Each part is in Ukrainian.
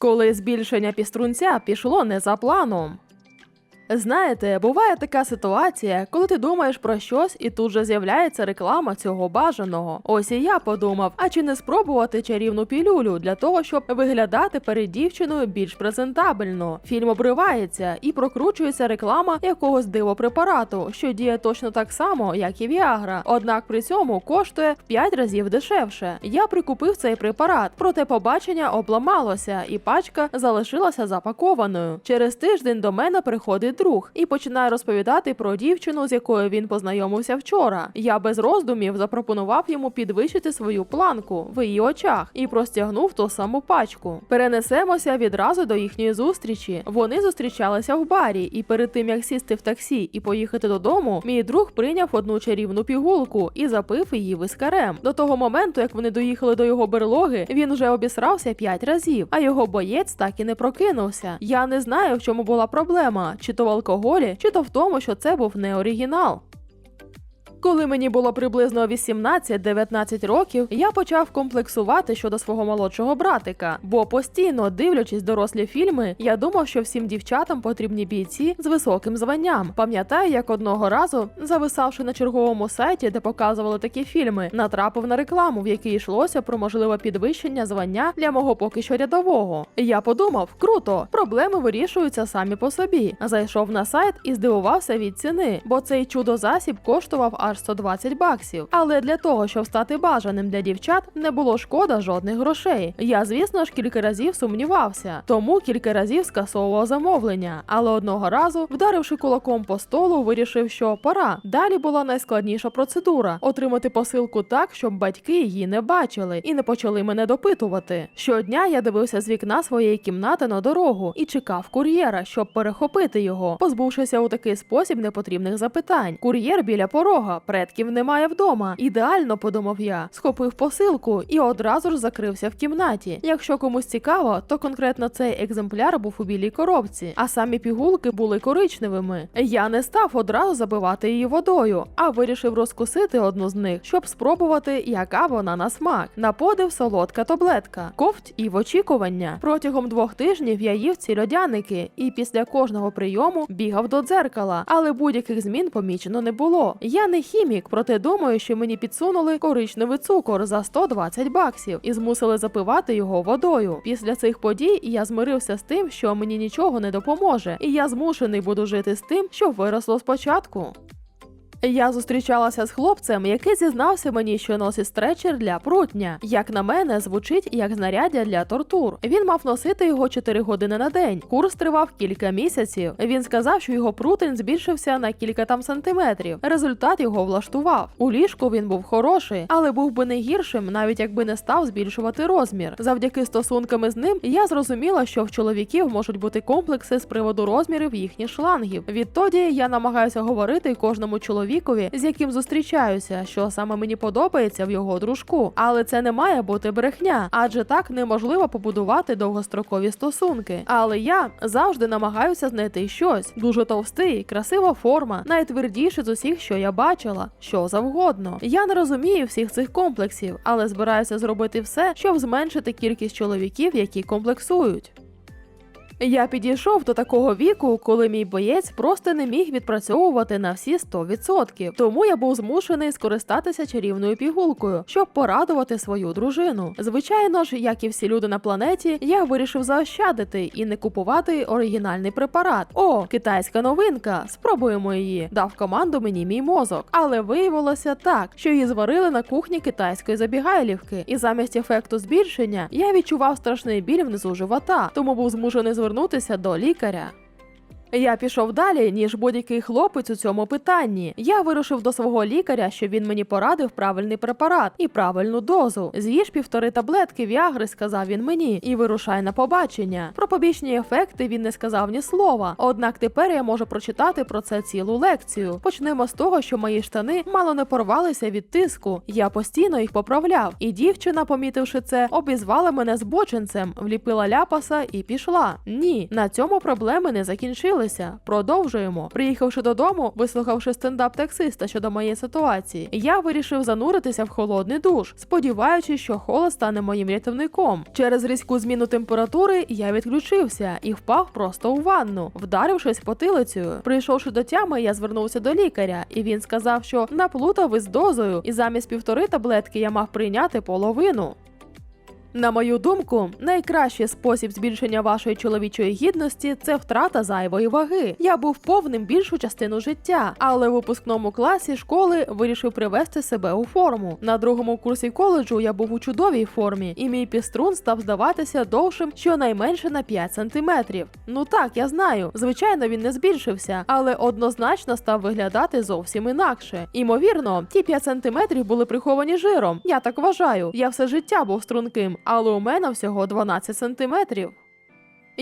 коли збільшення піструнця пішло не за планом. Знаєте, буває така ситуація, коли ти думаєш про щось, і тут же з'являється реклама цього бажаного. Ось і я подумав, а чи не спробувати чарівну пілюлю для того, щоб виглядати перед дівчиною більш презентабельно. Фільм обривається і прокручується реклама якогось дивопрепарату, що діє точно так само, як і Віагра, однак при цьому коштує в 5 разів дешевше. Я прикупив цей препарат, проте побачення обламалося, і пачка залишилася запакованою. Через тиждень до мене приходить друг і починає розповідати про дівчину, з якою він познайомився вчора. Я без роздумів запропонував йому підвищити свою планку в її очах і простягнув ту саму пачку. Перенесемося відразу до їхньої зустрічі. Вони зустрічалися в барі, і перед тим як сісти в таксі і поїхати додому, мій друг прийняв одну чарівну пігулку і запив її вискарем. До того моменту, як вони доїхали до його берлоги, він вже обісрався п'ять разів, а його боєць так і не прокинувся. Я не знаю, в чому була проблема, чи то алкоголі, чи то в тому, що це був не оригінал. Коли мені було приблизно 18-19 років, я почав комплексувати щодо свого молодшого братика, бо постійно дивлячись дорослі фільми, я думав, що всім дівчатам потрібні бійці з високим званням. Пам'ятаю, як одного разу, зависавши на черговому сайті, де показували такі фільми, натрапив на рекламу, в якій йшлося про можливе підвищення звання для мого поки що рядового. Я подумав, круто, проблеми вирішуються самі по собі. Зайшов на сайт і здивувався від ціни, бо цей чудо-засіб коштував аж 120 баксів. Але для того, щоб стати бажаним для дівчат, не було шкода жодних грошей. Я, звісно ж, кілька разів сумнівався, тому кілька разів скасовував замовлення. Але одного разу, вдаривши кулаком по столу, вирішив, що пора. Далі була найскладніша процедура отримати посилку так, щоб батьки її не бачили і не почали мене допитувати. Щодня я дивився з вікна своєї кімнати на дорогу і чекав кур'єра, щоб перехопити його, позбувшися у такий спосіб непотрібних запитань. Кур'єр біля порога, предків немає вдома. Ідеально подумав я, схопив посилку і одразу ж закрився в кімнаті. Якщо комусь цікаво, то конкретно цей екземпляр був у білій коробці, а самі пігулки були коричневими. Я не став одразу забивати її водою, а вирішив розкусити одну з них, щоб спробувати, яка вона на смак. На подив солодка таблетка, ковть і в очікування. Протягом двох тижнів я їв ці льодяники, і після кожного прийому бігав до дзеркала, але будь-яких змін помічено не було. Я не хімік, проте думаю, що мені підсунули коричневий цукор за 120 баксів і змусили запивати його водою. Після цих подій я змирився з тим, що мені нічого не допоможе, і я змушений буду жити з тим, що виросло спочатку. Я зустрічалася з хлопцем, який зізнався мені, що носить стречер для прутня. Як на мене, звучить як знаряддя для тортур. Він мав носити його 4 години на день. Курс тривав кілька місяців. Він сказав, що його прутень збільшився на кілька там сантиметрів. Результат його влаштував. У ліжку він був хороший, але був би не гіршим, навіть якби не став збільшувати розмір. Завдяки стосунками з ним я зрозуміла, що в чоловіків можуть бути комплекси з приводу розмірів їхніх шлангів. Відтоді я намагаюся говорити кожному чоловіку чоловікові, з яким зустрічаюся, що саме мені подобається в його дружку. Але це не має бути брехня, адже так неможливо побудувати довгострокові стосунки. Але я завжди намагаюся знайти щось дуже товстий, красива форма, найтвердіше з усіх, що я бачила, що завгодно. Я не розумію всіх цих комплексів, але збираюся зробити все, щоб зменшити кількість чоловіків, які комплексують. Я підійшов до такого віку, коли мій боєць просто не міг відпрацьовувати на всі 100%. Тому я був змушений скористатися чарівною пігулкою, щоб порадувати свою дружину. Звичайно ж, як і всі люди на планеті, я вирішив заощадити і не купувати оригінальний препарат. О, китайська новинка! Спробуємо її. Дав команду мені мій мозок. Але виявилося так, що її зварили на кухні китайської забігайлівки, і замість ефекту збільшення я відчував страшний біль внизу живота, тому був змушений звернутися до лікаря. Я пішов далі, ніж будь-який хлопець у цьому питанні. Я вирушив до свого лікаря, щоб він мені порадив правильний препарат і правильну дозу. З'їж півтори таблетки віагри, сказав він мені, і вирушай на побачення. Про побічні ефекти він не сказав ні слова. Однак тепер я можу прочитати про це цілу лекцію. Почнемо з того, що мої штани мало не порвалися від тиску. Я постійно їх поправляв, і дівчина, помітивши це, обізвала мене збочинцем, вліпила ляпаса і пішла. Ні, на цьому проблеми не закінчилися. Закінчилися. Продовжуємо. Приїхавши додому, вислухавши стендап таксиста щодо моєї ситуації, я вирішив зануритися в холодний душ, сподіваючись, що холод стане моїм рятівником. Через різку зміну температури я відключився і впав просто у ванну, вдарившись потилицею. Прийшовши до тями, я звернувся до лікаря, і він сказав, що наплутав із дозою, і замість півтори таблетки я мав прийняти половину. На мою думку, найкращий спосіб збільшення вашої чоловічої гідності це втрата зайвої ваги. Я був повним більшу частину життя, але в випускному класі школи вирішив привести себе у форму. На другому курсі коледжу я був у чудовій формі, і мій піструн став здаватися довшим щонайменше на 5 сантиметрів. Ну так, я знаю. Звичайно, він не збільшився, але однозначно став виглядати зовсім інакше. Імовірно, ті 5 сантиметрів були приховані жиром. Я так вважаю. Я все життя був струнким, але у мене всього 12 сантиметрів.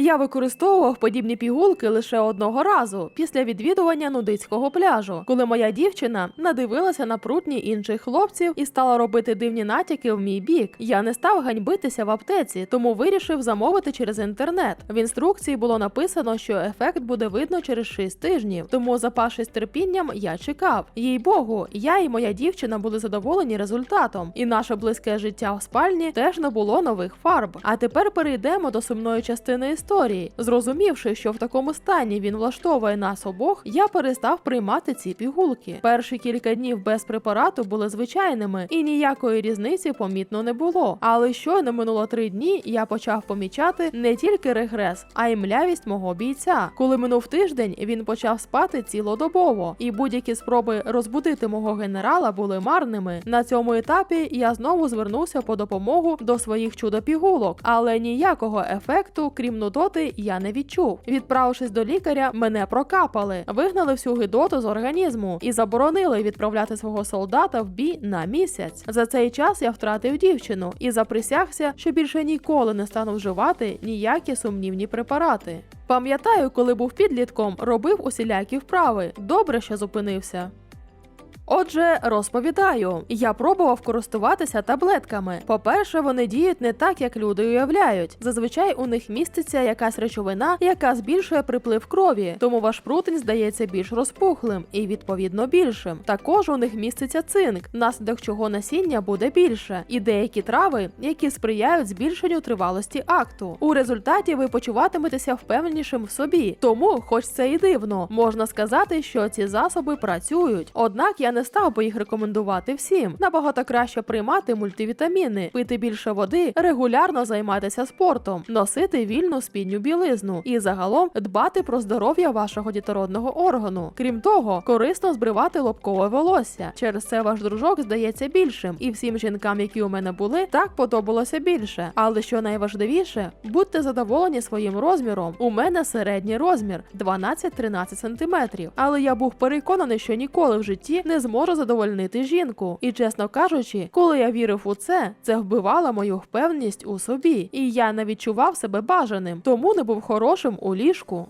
Я використовував подібні пігулки лише одного разу після відвідування нудицького пляжу, коли моя дівчина надивилася на прутні інших хлопців і стала робити дивні натяки в мій бік. Я не став ганьбитися в аптеці, тому вирішив замовити через інтернет. В інструкції було написано, що ефект буде видно через 6 тижнів. Тому, запавшись терпінням, я чекав. Їй богу, я і моя дівчина були задоволені результатом, і наше близьке життя в спальні теж не було нових фарб. А тепер перейдемо до сумної частини історії. Зрозумівши, що в такому стані він влаштовує нас обох, я перестав приймати ці пігулки. Перші кілька днів без препарату були звичайними, і ніякої різниці помітно не було. Але щойно минуло три дні, я почав помічати не тільки регрес, а й млявість мого бійця. Коли минув тиждень, він почав спати цілодобово, і будь-які спроби розбудити мого генерала були марними. На цьому етапі я знову звернувся по допомогу до своїх чудо-пігулок, але ніякого ефекту, крім нудоти, я не відчув. Відправившись до лікаря, мене прокапали, вигнали всю гидоту з організму і заборонили відправляти свого солдата в бій на місяць. За цей час я втратив дівчину і заприсягся, що більше ніколи не стану вживати ніякі сумнівні препарати. Пам'ятаю, коли був підлітком, робив усілякі вправи. Добре, що зупинився. Отже, розповідаю, я пробував користуватися таблетками. По-перше, вони діють не так, як люди уявляють. Зазвичай у них міститься якась речовина, яка збільшує приплив крові, тому ваш прутень здається більш розпухлим і відповідно більшим. Також у них міститься цинк, внаслідок чого насіння буде більше, і деякі трави, які сприяють збільшенню тривалості акту. У результаті ви почуватиметеся впевненішим в собі. Тому, хоч це і дивно, можна сказати, що ці засоби працюють. Однак я не став би їх рекомендувати всім. Набагато краще приймати мультивітаміни, пити більше води, регулярно займатися спортом, носити вільну спідню білизну і загалом дбати про здоров'я вашого дітородного органу. Крім того, корисно збривати лобкове волосся. Через це ваш дружок здається більшим, і всім жінкам, які у мене були, так подобалося більше. Але що найважливіше, будьте задоволені своїм розміром. У мене середній розмір 12-13 см. Але я був переконаний, що ніколи в житті не зможу задовольнити жінку. І чесно кажучи, коли я вірив у це, це вбивало мою впевненість у собі, і я не відчував себе бажаним, тому не був хорошим у ліжку.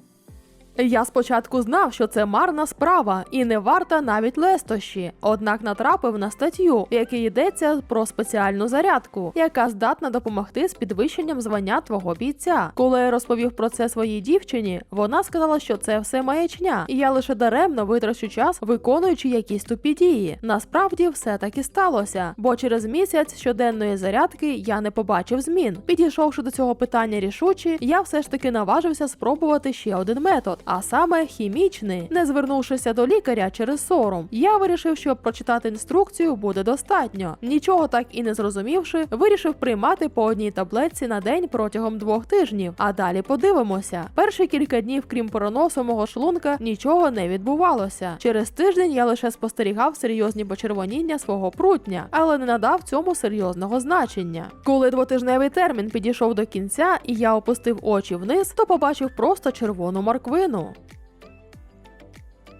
Я спочатку знав, що це марна справа і не варта навіть лестощі, однак натрапив на статтю, в якій йдеться про спеціальну зарядку, яка здатна допомогти з підвищенням звання твого бійця. Коли я розповів про це своїй дівчині, вона сказала, що це все маячня, і я лише даремно витрачу час, виконуючи якісь тупі дії. Насправді все таки сталося, бо через місяць щоденної зарядки я не побачив змін. Підійшовши до цього питання рішуче, я все ж таки наважився спробувати ще один метод а саме хімічний. Не звернувшися до лікаря через сором, я вирішив, що прочитати інструкцію буде достатньо. Нічого так і не зрозумівши, вирішив приймати по одній таблетці на день протягом двох тижнів. А далі подивимося. Перші кілька днів, крім переносу мого шлунка, нічого не відбувалося. Через тиждень я лише спостерігав серйозні почервоніння свого прутня, але не надав цьому серйозного значення. Коли двотижневий термін підійшов до кінця, і я опустив очі вниз, то побачив просто червону морквину. Renault.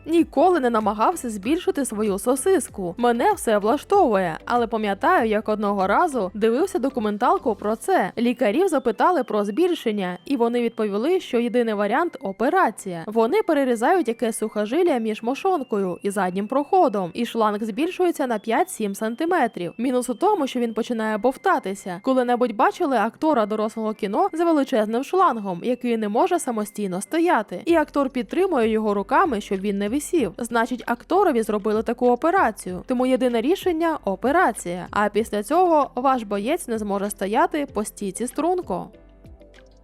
Ніколи не намагався збільшити свою сосиску. Мене все влаштовує, але пам'ятаю, як одного разу дивився документалку про це. Лікарів запитали про збільшення, і вони відповіли, що єдиний варіант операція. Вони перерізають якесь сухожилля між мошонкою і заднім проходом, і шланг збільшується на 5-7 сантиметрів. Мінус у тому, що він починає бовтатися. Коли-небудь бачили актора дорослого кіно з величезним шлангом, який не може самостійно стояти, і актор підтримує його руками, щоб він не висів. Значить, акторові зробили таку операцію. Тому єдине рішення операція. А після цього ваш боєць не зможе стояти по стійці струнко.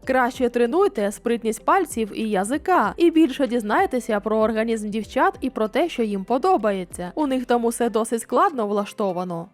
Краще тренуйте спритність пальців і язика, і більше дізнайтеся про організм дівчат і про те, що їм подобається. У них там усе досить складно влаштовано.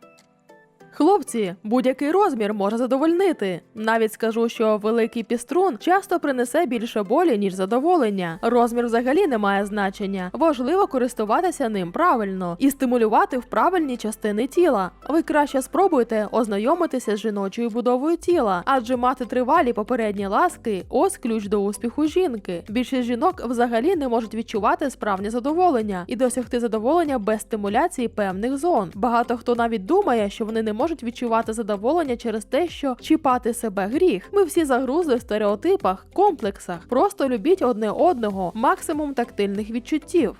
Хлопці, будь-який розмір може задовольнити. Навіть скажу, що великий піструн часто принесе більше болі, ніж задоволення. Розмір взагалі не має значення. Важливо користуватися ним правильно і стимулювати в правильні частини тіла. Ви краще спробуйте ознайомитися з жіночою будовою тіла, адже мати тривалі попередні ласки ось ключ до успіху жінки. Більшість жінок взагалі не можуть відчувати справжнє задоволення і досягти задоволення без стимуляції певних зон. Багато хто навіть думає, що вони не можуть відчувати задоволення через те, що чіпати себе гріх. Ми всі загрузли в стереотипах, комплексах. Просто любіть одне одного, максимум тактильних відчуттів.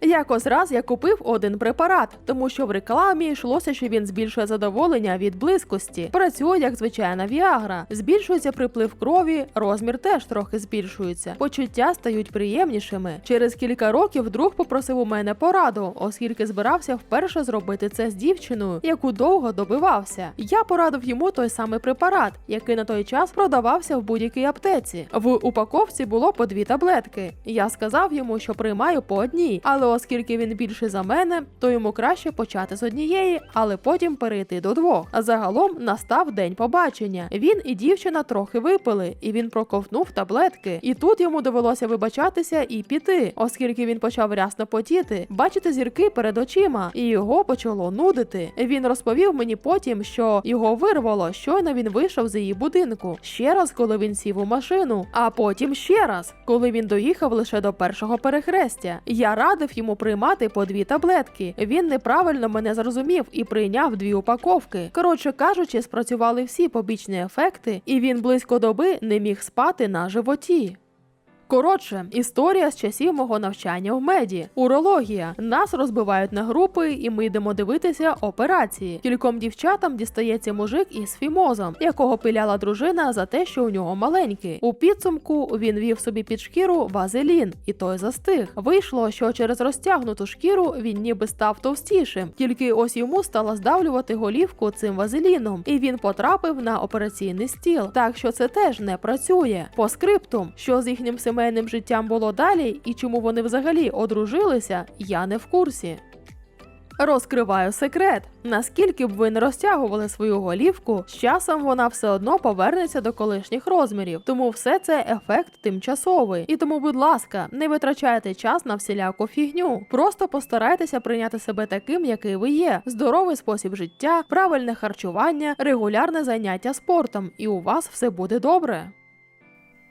Якось раз я купив один препарат, тому що в рекламі йшлося, що він збільшує задоволення від близькості. Працює як звичайна віагра, збільшується приплив крові, розмір теж трохи збільшується. Почуття стають приємнішими. Через кілька років друг попросив у мене пораду, оскільки збирався вперше зробити це з дівчиною, яку довго добивався. Я порадив йому той самий препарат, який на той час продавався в будь-якій аптеці. В упаковці було по дві таблетки. Я сказав йому, що приймаю по одній, але оскільки він більший за мене, то йому краще почати з однієї, але потім перейти до двох. А загалом настав день побачення. Він і дівчина трохи випили, і він проковтнув таблетки. І тут йому довелося вибачатися і піти, оскільки він почав рясно потіти, бачити зірки перед очима, і його почало нудити. Він розповів мені потім, що його вирвало, щойно він вийшов з її будинку. Ще раз, коли він сів у машину, а потім ще раз, коли він доїхав лише до першого перехрестя. Я радив йому приймати по дві таблетки. Він неправильно мене зрозумів і прийняв дві упаковки. Коротше кажучи, спрацювали всі побічні ефекти, і він близько доби не міг спати на животі. Коротше, історія з часів мого навчання в меді. Урологія. Нас розбивають на групи, і ми йдемо дивитися операції. Кільком дівчатам дістається мужик із фімозом, якого пиляла дружина за те, що у нього маленький. У підсумку він вів собі під шкіру вазелін, і той застиг. Вийшло, що через розтягнуту шкіру він ніби став товстішим, тільки ось йому стало здавлювати голівку цим вазеліном, і він потрапив на операційний стіл. Так що це теж не працює. По скриптум, що з їхнім сімейним життям було далі, і чому вони взагалі одружилися, я не в курсі. Розкриваю секрет. Наскільки б ви не розтягували свою голівку, з часом вона все одно повернеться до колишніх розмірів. Тому все це ефект тимчасовий. І тому, будь ласка, не витрачайте час на всіляку фігню. Просто постарайтеся прийняти себе таким, який ви є. Здоровий спосіб життя, правильне харчування, регулярне заняття спортом, і у вас все буде добре.